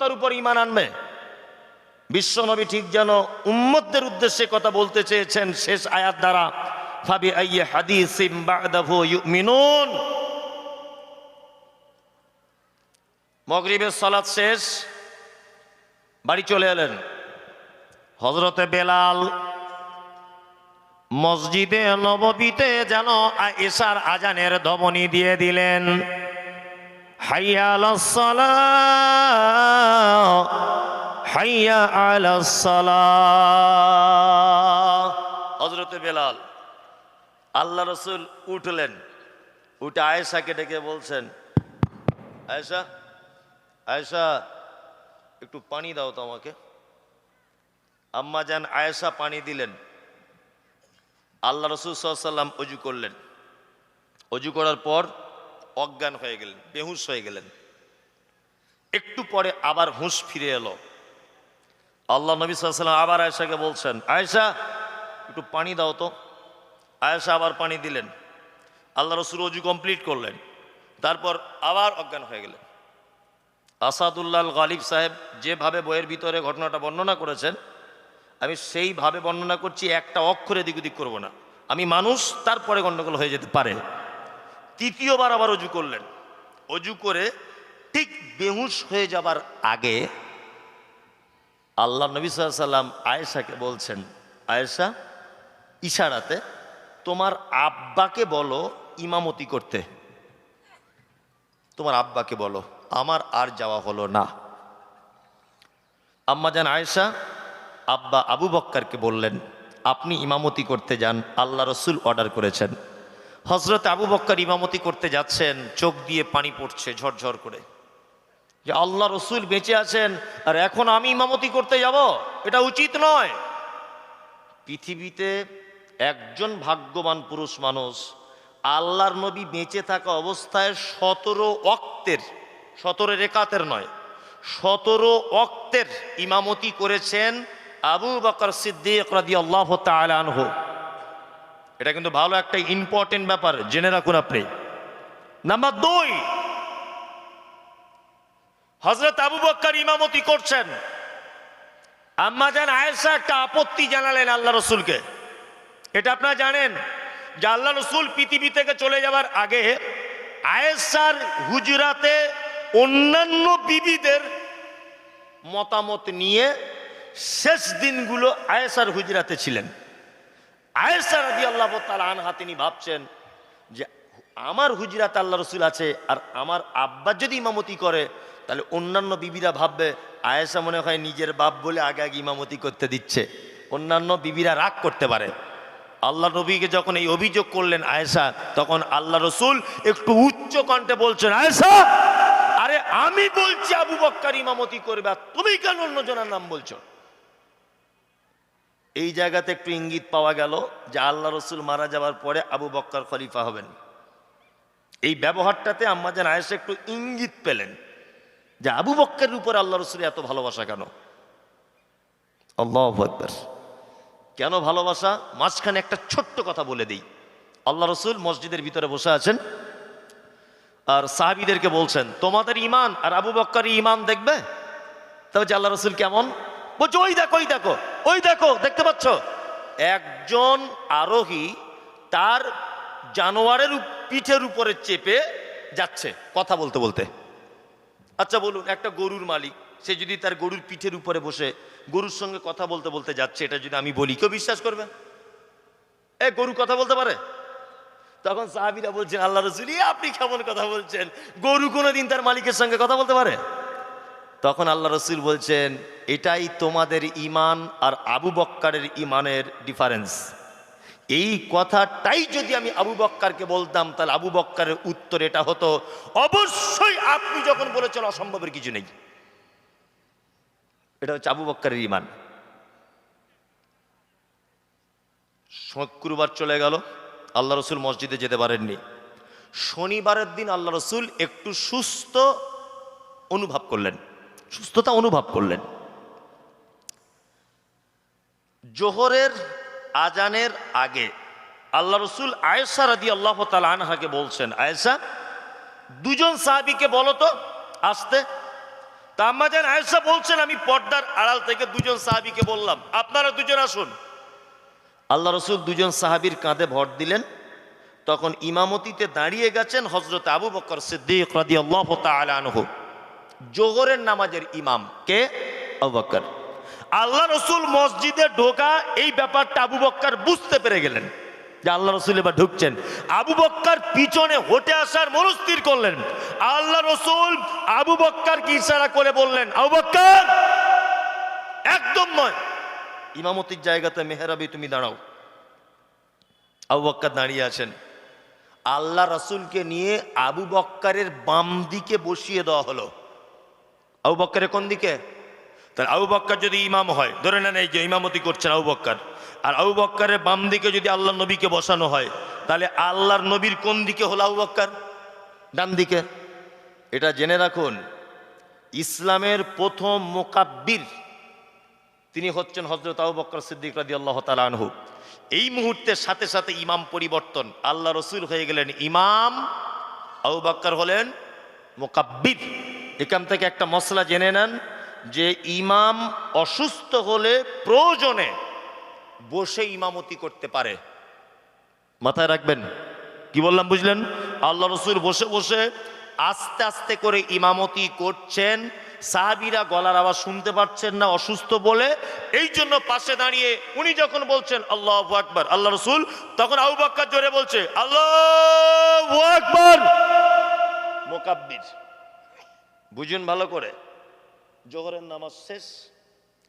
তার উপর ইমান আনবে। বিশ্বনবী ঠিক যেন উম্মতদের উদ্দেশ্যে কথা বলতে চেয়েছেন শেষ আয়াত দ্বারা, ফাবি বাদাহু মগরিবের সালাত শেষ, বাড়ি চলে এলেন। হজরতে বেলাল মসজিদে নববীতে যেন এসার আজানের ধমনী দিয়ে দিলেন। হাইয়া হজরতে বেলাল, আল্লাহ রসুল উঠলেন। উঠে আয়েশাকে ডেকে বলছেন, আয়েশা আয়েশা, একটু পানি দাও তো আমাকে। আম্মা যান আয়েশা পানি দিলেন। আল্লাহ রসুল সাল্লাম অজু করলেন। অজু করার পর অজ্ঞান হয়ে গেলেন, বেহুশ হয়ে গেলেন। একটু পরে আবার হুঁশ ফিরে এলো। আল্লাহ নবী সাল্লাম আবার আয়েশাকে বলছেন, আয়েশা, একটু পানি দাও তো। আয়েশা আবার পানি দিলেন। আল্লাহ রসুল অজু কমপ্লিট করলেন। তারপর আবার অজ্ঞান হয়ে গেলেন। আসাদুল্লাহ গালিব সাহেব যেভাবে বইয়ের ভিতরে ঘটনাটা বর্ণনা করেছেন, আমি সেইভাবে বর্ণনা করছি, একটা অক্ষরে দিক ওদিক করব না। আমি মানুষ, তারপরে গণ্ডগোল হয়ে যেতে পারে। তৃতীয়বার আবার অজু করলেন। অজু করে ঠিক বেহুশ হয়ে যাবার আগে আল্লাহ নবী সাল্লাম আয়েশাকে বলছেন, আয়েশা, ইশারাতে তোমার আব্বাকে বলো ইমামতি করতে। তোমার আব্বাকে বলো, আমার আর যাওয়া হলো না। আম্মা যান আয়েশা, আব্বা আবু বক্কারকে বললেন, আপনি ইমামতি করতে যান, আল্লাহ রসুল অর্ডার করেছেন। হজরত আবু বক্কর ইমামতি করতে যাচ্ছেন, চোখ দিয়ে পানি পড়ছে ঝরঝর করে। যে আল্লাহ রসুল বেঁচে আছেন, আর এখন আমি ইমামতি করতে যাব, এটা উচিত নয়। পৃথিবীতে একজন ভাগ্যবান পুরুষ মানুষ, আল্লাহর নবী বেঁচে থাকা অবস্থায় সতেরো অক্তের সতেরো রেকাতের নয়, সতেরো অক্তের ইমামতি করেছেন আবু বকর সিদ্দিক রাদি আল্লাহ তালানহ এটা কিন্তু ভালো একটা ইম্পর্টেন্ট ব্যাপার, জেনে রাখুন আপনি। নাম্বার দুই হজরত আবু বক্কর ইমামতি করছেন। আম্মা জান আয়েশা একটা আপত্তি জানালেন আল্লাহ রসুলকে। এটা আপনারা জানেন যে আল্লাহ রসুল পৃথিবী থেকে চলে যাওয়ার আগে আয়েশার হুজরাতে অন্যান্য বিবিদের মতামত নিয়ে শেষ দিনগুলো আয়েশার হুজরাতে ছিলেন। আনহা তিনি ভাবছেন যে আমার হুজরাত আল্লাহ রসুল আছে আর আমার আব্বা যদি ইমামতি করে, তাহলে অন্যান্য বিবিরা ভাববে, আয়েশা মনে হয় নিজের বাপ বলে আগে আগে ইমামতি করতে দিচ্ছে। অন্যান্য বিবিরা রাগ করতে পারে। আল্লাহ নবীকে যখন এই অভিযোগ করলেন আয়েশা, তখন আল্লাহ রসুল একটু উচ্চ কণ্ঠে বলছেন, আয়েশা, আরে আমি বলছি আবু বক্কার ইমামতি করবে, আর তুমি কেন অন্যজনের নাম বলছো? এই জায়গাতে একটু ইঙ্গিত পাওয়া গেল যে আল্লাহ রসুল মারা যাওয়ার পরে আবু বক্কর খলিফা হবেন। এই ব্যবহারটাতে আম্মাজান আয়েশা একটু ইঙ্গিত পেলেন যে আবু বক্করের উপর আল্লাহ রসুল এত ভালোবাসা কেন? কেন ভালোবাসা? মাঝখানে একটা ছোট্ট কথা বলে দিই। আল্লাহ রসুল মসজিদের ভিতরে বসে আছেন আর সাহাবিদেরকে বলছেন, তোমাদের ইমান আর আবু বক্কর ইমান দেখবে? তবে যে আল্লাহ রসুল কেমন? বলছো, ওই দেখো ওই দেখো। ওই দেখো, দেখতে পাচ্ছ? একজন আরোহী তার জানোয়ারের পিঠের উপরে চেপে যাচ্ছে, কথা বলতে বলতে। আচ্ছা বলুন, একটা গরুর মালিক, সে যদি তার গরুর পিঠের উপরে বসে গরুর সঙ্গে কথা বলতে বলতে যাচ্ছে, এটা যদি আমি বলি, কেউ বিশ্বাস করবে? এ, গরু কথা বলতে পারে? তখন সাহাবিরা বলছেন, আল্লাহ রসুল আপনি কেমন কথা বলছেন? গরু কোনোদিন তার মালিকের সঙ্গে কথা বলতে পারে? তখন আল্লাহ রসুল বলছেন, এটাই তোমাদের ইমান আর আবু বক্কারের ইমানের ডিফারেন্স। এই কথাটাই যদি আমি আবু বক্কারকে বলতাম, তাহলে আবু বক্কারের উত্তর এটা হতো, অবশ্যই আপনি যখন বলেছেন অসম্ভবের কিছু নেই। এটা হচ্ছে আবু বক্কারের ইমান শুক্রবার চলে গেল, আল্লাহ রসুল মসজিদে যেতে পারেননি। শনিবারের দিন আল্লাহ রসুল একটু সুস্থ অনুভব করলেন। সুস্থতা অনুভব করলেন। জোহরের আজানের আগে আল্লাহ রসুল আয়েশা রাদি আল্লাহ তাল আনহাকে বলছেন, আয়েশা, দুজন সাহাবিকে বলো তো, আসতে। তা আম্মাজান আয়েশা বলছেন, আমি পর্দার আড়াল থেকে দুজন সাহাবীকে বললাম, আপনারা দুজন আসুন। আল্লাহ রসুল দুজন সাহাবীর কাঁধে ভর দিলেন। তখন ইমামতিতে দাঁড়িয়ে গেছেন হজরত আবু বকর সিদ্দিক রাদিয়াল্লাহু তাআলা আনহু। জোহরের নামাজের ইমাম কে? আবু আল্লাহ রসুল মসজিদে ঢোকা, এই ব্যাপারটা আবু বক্কর বুঝতে পেরে গেলেন যে আল্লাহ রসুল এবার ঢুকছেন। আবু বক্কর পিছনে হটে আসার মনস্থির করলেন। আল্লাহ রসুল আবু বক্করকে ইশারা করে বললেন, আবু বক্কর একদম নয়। ইমামতির জায়গাতে মেহরাবি, তুমি দাঁড়াও। আবু বক্কর দাঁড়িয়ে আছেন। আল্লাহ রসুলকে নিয়ে আবু বক্কারের বাম দিকে বসিয়ে দেওয়া হলো। আবু বক্কারের কোন দিকে? তাহলে আবু বক্কর যদি ইমাম হয়, ধরে নেন এই যে ইমামতি করছেন আবু বক্কর, আর আবু বক্করের বাম দিকে যদি আল্লাহ নবীকে বসানো হয়, তাহলে আল্লাহর নবীর কোন দিকে হলো আবু বক্কর? ডান দিকে। এটা জেনে রাখুন, ইসলামের প্রথম মোকাব্বির তিনি হচ্ছেন হজরত আবু বক্কর সিদ্দিক রাদি আল্লাহ আনহু। এই মুহূর্তের সাথে সাথে ইমাম পরিবর্তন, আল্লাহ রসুল হয়ে গেলেন ইমাম, আবু বক্কর হলেন মোকাব্বির। এখান থেকে একটা মশলা জেনে নেন যে ইমাম অসুস্থ হলে প্রয়োজনে বসে ইমামতি করতে পারে। মাথায় রাখবেন। কি বললাম, বুঝলেন? আল্লাহ রসুল বসে বসে আস্তে আস্তে করে ইমামতি করছেন। সাহাবিরা গলার আওয়াজ শুনতে পাচ্ছেন না, অসুস্থ বলে। এই জন্য পাশে দাঁড়িয়ে উনি যখন বলছেন, আল্লাহ আকবর আল্লাহ রসুল তখন আবু বাক্কার জোরে বলছে, আল্লাহ আকবর! মোকাব্বির। বুঝুন ভালো করে। জোহরের নামাজ শেষ,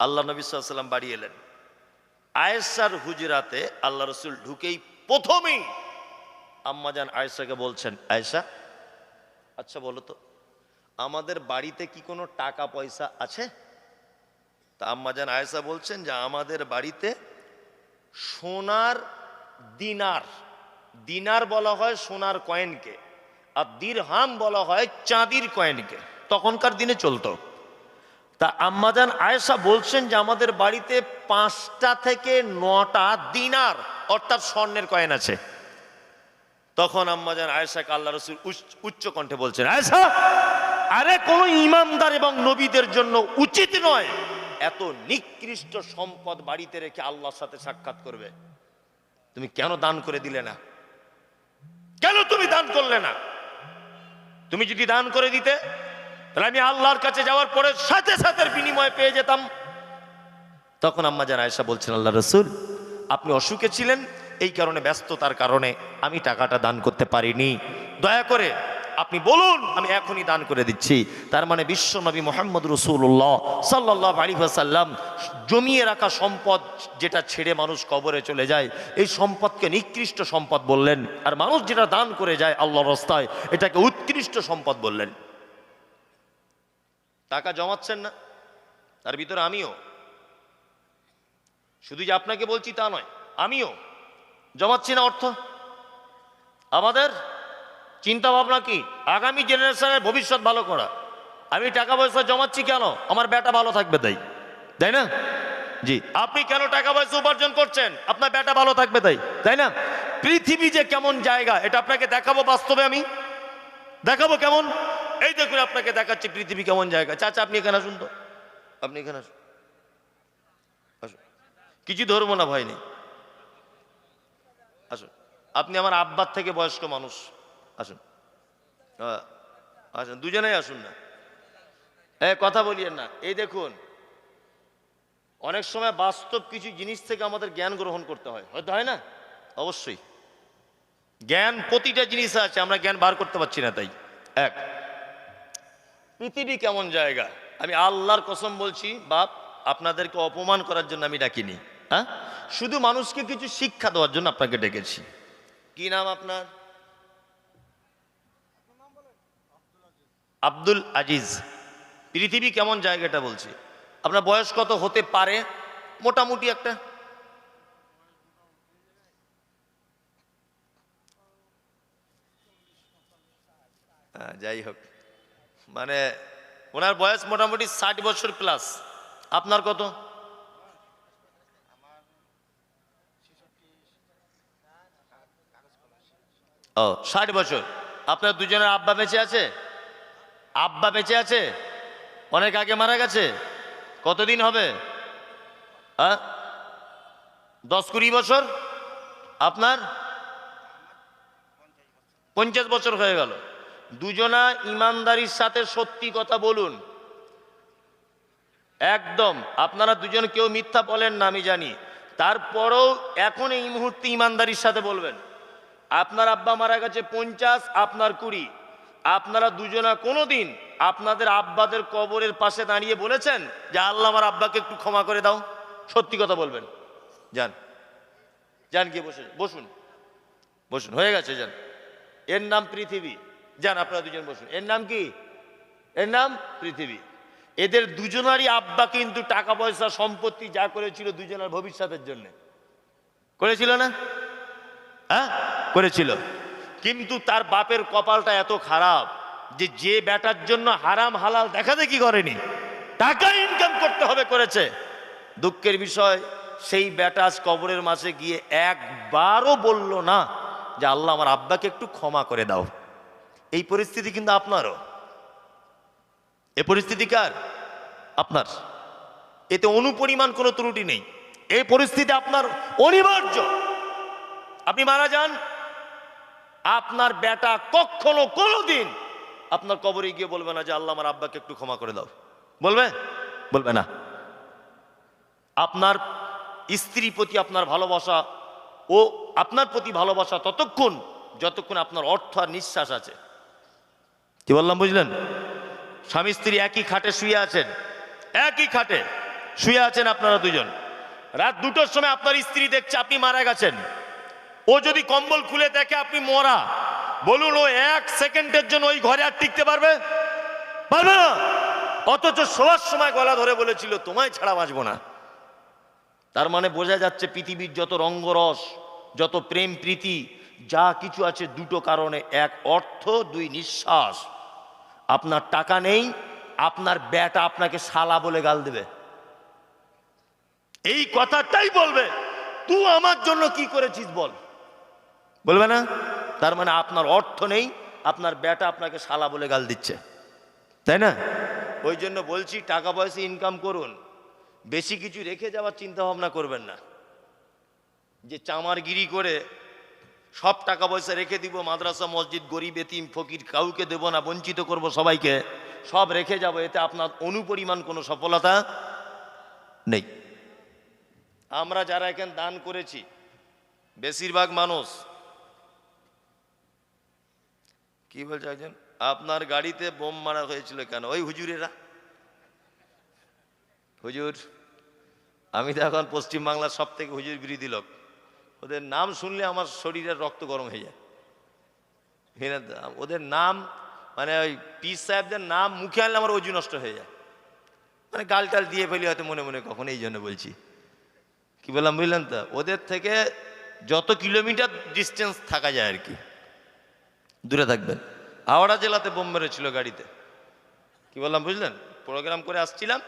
আল্লাহ নবী সাল্লাম বাড়ি এলেন। আয়েসার হুজরাতে আল্লাহ রসুল ঢুকেই প্রথমেই আম্মাজান আয়েশাকে বলছেন, আয়েশা আচ্ছা বলো তো, আমাদের বাড়িতে কি কোনো টাকা পয়সা আছে? তা আম্মাজান আয়েশা বলছেন যে, আমাদের বাড়িতে সোনার দিনার দিনার বলা হয় সোনার কয়েনকে, আর দিরহাম বলা হয় চাঁদির কয়েনকে। তখনকার দিনে চলতো। তা আম্মাজান আয়েশা বলছেন যে আমাদের বাড়িতে পাঁচটা থেকে নটা দিনার অর্থাৎ স্বর্ণের কয়েন আছে। তখন আম্মাজান আয়েশাকে আল্লাহ রসুল উচ্চ- কণ্ঠে বলছেন, আয়েশা, আরে কোন ইমানদার এবং নবীদের জন্য উচিত নয় এত নিকৃষ্ট সম্পদ বাড়িতে রেখে আল্লাহর সাথে সাক্ষাৎ করবে। তুমি কেন দান করে দিলে না? কেন তুমি দান করলে না? তুমি যদি দান করে দিতে তাহলে আমি আল্লাহর কাছে যাওয়ার পরে সাথে সাথে বিনিময় পেয়ে যেতাম। তখন আম্মা জান আয়েশা বলছেন, আল্লাহ রসুল, আপনি অসুখে ছিলেন, এই কারণে, ব্যস্ততার কারণে আমি টাকাটা দান করতে পারিনি। দয়া করে আপনি বলুন, আমি এখনই দান করে দিচ্ছি। তার মানে বিশ্ব নবী মোহাম্মদ রসুল্লাহ সাল্লাহ আলী সাল্লাম জমিয়ে রাখা সম্পদ যেটা ছেড়ে মানুষ কবরে চলে যায়, এই সম্পদকে নিকৃষ্ট সম্পদ বললেন। আর মানুষ যেটা দান করে যায় আল্লাহ রস্তায়, এটাকে উৎকৃষ্ট সম্পদ বললেন। টাকা জমাচ্ছেন না, তার ভিতরে আমিও। শুধু যে আপনাকে বলছি তা নয়, আমিও। জমাচ্ছি না অর্থ। আমাদের চিন্তা ভাবনা কি? আগামী জেনারেশনের ভবিষ্যৎ ভালো করা। আমি টাকা পয়সা জমাচ্ছি কেন? আমার বেটা ভালো থাকবে তাই। তাই না? জি। আপনি কেন টাকা পয়সা উপার্জন করছেন? আপনার বেটা ভালো থাকবে তাই। তাই না? পৃথিবী যে কেমন জায়গা, এটা আপনাকে দেখাবো বাস্তবে আমি। দেখাবো কেমন? এই দেখুন, আপনাকে দেখাচ্ছি পৃথিবী কেমন জায়গা। চাচা, আপনি এখানে আসুন তো। আপনি এখানে আসুন। আসুন। কিছু ধরবো না ভয় নেই। আসুন। আপনি আমার আব্বার থেকে বয়স্ক মানুষ। আসুন। আসুন। দুজনেই আসুন না। এ, কথা বলিয়েন না। এই দেখুন, অনেক সময় বাস্তব কিছু জিনিস থেকে আমাদের জ্ঞান গ্রহণ করতে হয়। হয়তো হয় না? অবশ্যই। জ্ঞান প্রতিটা জিনিস আছে, আমরা জ্ঞান বার করতে পারছি না তাই। এক পৃথিবী কেমন জায়গা? আমি আল্লাহর কসম বলছি, বাপ, আপনাদেরকে অপমান করার জন্য আমি ডাকিনি হ্যাঁ? শুধু মানুষকে কিছু শিক্ষা দেওয়ার জন্য আপনাকে ডেকেছি। কি নাম আপনার? আব্দুল আজিজ। পৃথিবী কেমন জায়গাটা বলছি? আপনার বয়স কত হতে পারে? মোটামুটি একটা? যাই হোক। মানে ওনার বয়স মোটামুটি ষাট বছর প্লাস আপনার কত? ও, ষাট বছর। আপনার দুজনের আব্বা বেঁচে আছে? আব্বা বেঁচে আছে? অনেক আগে মারা গেছে? কতদিন হবে? হ্যাঁ দশ কুড়ি বছর? আপনার? পঞ্চাশ বছর হয়ে গেল। দুজনা ইমানদারির সাথে সত্যি কথা বলুন। একদম, আপনারা দুজন কেউ মিথ্যা বলেন না, আমি জানি। তারপরেও এখন এই মুহূর্তে ইমানদারির সাথে বলবেন। আপনার আব্বা মারা গেছে পঞ্চাশ, আপনার কুড়ি। আপনারা দুজনা কোনোদিন আপনাদের আব্বাদের কবরের পাশে দাঁড়িয়ে বলেছেন যে আল্লাহ আমার আব্বাকে একটু ক্ষমা করে দাও? সত্যি কথা বলবেন। যান। যান গিয়ে বসে বসুন। বসুন, হয়ে গেছে, যান। এর নাম পৃথিবী। যান, আপনারা দুজন বসুন। এর নাম কি? এর নাম পৃথিবী। এদের দুজনারই আব্বা কিন্তু টাকা পয়সা সম্পত্তি যা করেছিল দুজনের ভবিষ্যতের জন্য। করেছিল না? হ্যাঁ করেছিল। কিন্তু তার বাপের কপালটা এত খারাপ যে যে বেটার জন্য হারাম হালাল দেখা দেখি করেনি, টাকা ইনকাম করতে হবে করেছে। দুঃখের বিষয়, সেই বেটা কবরের মাঝে গিয়ে একবারও বলল না যে, আল্লাহ, আমার আব্বাকে একটু ক্ষমা করে দাও। এই পরিস্থিতি কিন্তু আপনারও। এ পরিস্থিতি কার? আপনার। এতে অনুপরিমাণ কোনো ত্রুটি নেই। এই পরিস্থিতি আপনার অনিবার্য। আপনি মারা যান, আপনার বেটা কখনো কোনোদিন আপনার কবরে গিয়ে বলবে না যে, আল্লাহ, আমার আব্বাকে একটু ক্ষমা করে দাও। বলবে? বলবে না। আপনার স্ত্রী প্রতি আপনার ভালোবাসা ও আপনার প্রতি ভালোবাসা ততক্ষণ, যতক্ষণ আপনার অর্থ আর নিঃশ্বাস আছে। কি বললাম বুঝলেন? স্বামী স্ত্রী একই খাটে শুয়ে আছেন। একই খাটে। শুয়ে আছেন আপনারা দুজন। রাত দুটোর সময় আপনার স্ত্রী দেখছে আপনি মারা গেছেন। ও যদি কম্বল খুলে দেখে আপনি মরা, বলুন ও এক সেকেন্ডের জন্য ওই ঘরে আর টিকতে পারবে? পারবে না। অথচ শোয়ার সময় গলা ধরে বলেছিল, তোমায় ছাড়া বাঁচবো না। তার মানে বোঝা যাচ্ছে পৃথিবীর যত রঙ্গরস, যত প্রেম প্রীতি, যা কিছু আছে দুটো কারণে। এক অর্থ, দুই নিঃশ্বাস। আপনার টাকা নেই, আপনার ব্যাটা আপনাকে শালা বলে গাল দেবে। এই কথাটাই বলবে, তুই আমার জন্য কি করেছিস বল? বলবে না? তার মানে আপনার অর্থ নেই, আপনার ব্যাটা আপনাকে শালা বলে গাল দিচ্ছে। তাই না? ওই জন্য বলছি, টাকা পয়সা ইনকাম করুন। বেশি কিছু রেখে যাওয়ার চিন্তা ভাবনা করবেন না। যে চামারগিরি করে সব টাকা পয়সা রেখে দিব, মাদ্রাসা, মসজিদ, গরিব, এতিম, ফকির, কাউকে দেব না, বঞ্চিত করব সবাইকে, সব রেখে যাব, এতে আপনার অনুপরিমাণ কোনো সফলতা নেই। আমরা যারা এখানে দান করেছি, বেশিরভাগ মানুষ, কি বলছে একজন? আপনার গাড়িতে বোম মারা হয়েছিল কেন? ওই হুজুরেরা। হুজুর, আমি তো এখন পশ্চিমবাংলার সব থেকে হুজুর বিরোধী লোক। ওদের নাম শুনলে আমার শরীরের রক্ত গরম হয়ে যায়। ওদের নাম মানে ওই পিস সাহেবদের নাম মুখে আনলে আমার অজু নষ্ট হয়ে যায়। মানে গাল টাল দিয়ে ফেলি হয়তো মনে মনে কখন, এই জন্য বলছি। কি বললাম, বুঝলেন তো? ওদের থেকে যত কিলোমিটার ডিস্টেন্স থাকা যায় আর কি। দূরে থাকবেন। হাওড়া জেলাতে বোম মেরেছিল গাড়িতে। কি বললাম, বুঝলেন? প্রোগ্রাম করে আসছিলাম।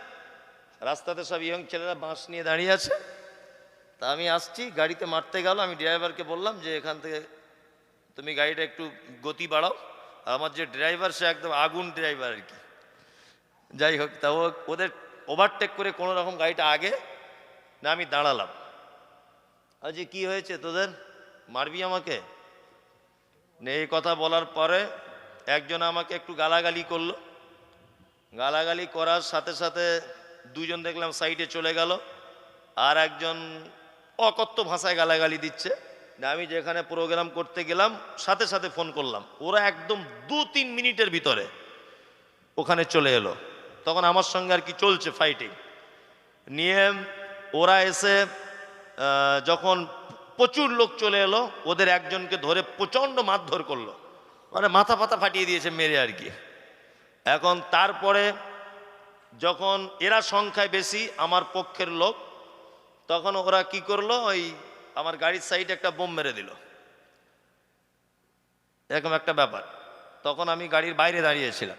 রাস্তাতে সব ইয়ং ছেলেরা বাঁশ নিয়ে দাঁড়িয়ে আছে। তা আমি আসছি, গাড়িতে মারতে গেল, আমি ড্রাইভারকে বললাম যে এখান থেকে তুমি গাড়িটা একটু গতি বাড়াও। আমার যে ড্রাইভার, সে একদম আগুন ড্রাইভার আর কি। যাই হোক, তা ওদের ওভারটেক করে কোনো রকম গাড়িটা আগে না আমি দাঁড়ালাম। আর যে কী হয়েছে তোদের? মারবি আমাকে? এই কথা বলার পরে একজন আমাকে একটু গালাগালি করল। গালাগালি করার সাথে সাথে দুজন দেখলাম সাইডে চলে গেল। আর একজন অকথ্য ভাষায় গালাগালি দিচ্ছে। আমি যেখানে প্রোগ্রাম করতে গেলাম, সাথে সাথে ফোন করলাম। ওরা একদম দু তিন মিনিটের ভিতরে ওখানে চলে এলো। তখন আমার সঙ্গে আর কি চলছে ফাইটিং নিয়ে ওরা এসে যখন প্রচুর লোক চলে এলো, ওদের একজনকে ধরে প্রচণ্ড মারধর করল। মানে মাথা ফাতা ফাটিয়ে দিয়েছে মেরে আর কি। এখন তারপরে যখন এরা সংখ্যায় বেশি, আমার পক্ষের লোক তখন ওরা কি করল? ওই আমার গাড়ির সাইডে একটা বোম মেরে দিল। এরকম একটা ব্যাপার। তখন আমি গাড়ির বাইরে দাঁড়িয়েছিলাম।